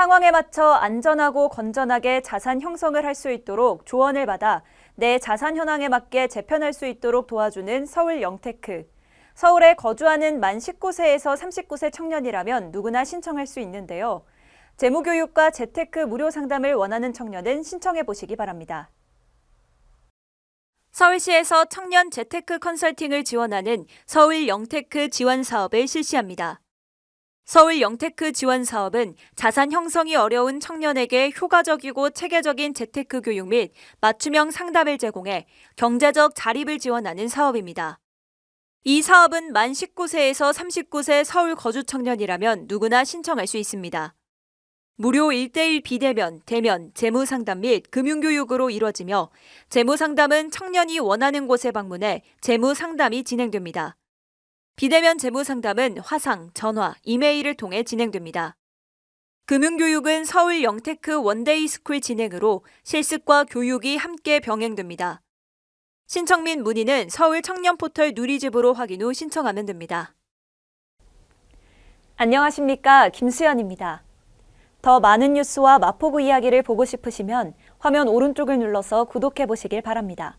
상황에 맞춰 안전하고 건전하게 자산 형성을 할 수 있도록 조언을 받아 내 자산 현황에 맞게 재편할 수 있도록 도와주는 서울 영테크. 서울에 거주하는 만 19세에서 39세 청년이라면 누구나 신청할 수 있는데요. 재무교육과 재테크 무료 상담을 원하는 청년은 신청해 보시기 바랍니다. 서울시에서 청년 재테크 컨설팅을 지원하는 서울 영테크 지원 사업을 실시합니다. 서울 영테크 지원 사업은 자산 형성이 어려운 청년에게 효과적이고 체계적인 재테크 교육 및 맞춤형 상담을 제공해 경제적 자립을 지원하는 사업입니다. 이 사업은 만 19세에서 39세 서울 거주 청년이라면 누구나 신청할 수 있습니다. 무료 1대1 비대면, 대면, 재무 상담 및 금융 교육으로 이뤄지며 재무 상담은 청년이 원하는 곳에 방문해 재무 상담이 진행됩니다. 비대면 재무 상담은 화상, 전화, 이메일을 통해 진행됩니다. 금융교육은 서울 영테크 원데이 스쿨 진행으로 실습과 교육이 함께 병행됩니다. 신청 및 문의는 서울 청년 포털 누리집으로 확인 후 신청하면 됩니다. 안녕하십니까. 김수연입니다. 더 많은 뉴스와 마포구 이야기를 보고 싶으시면 화면 오른쪽을 눌러서 구독해 보시길 바랍니다.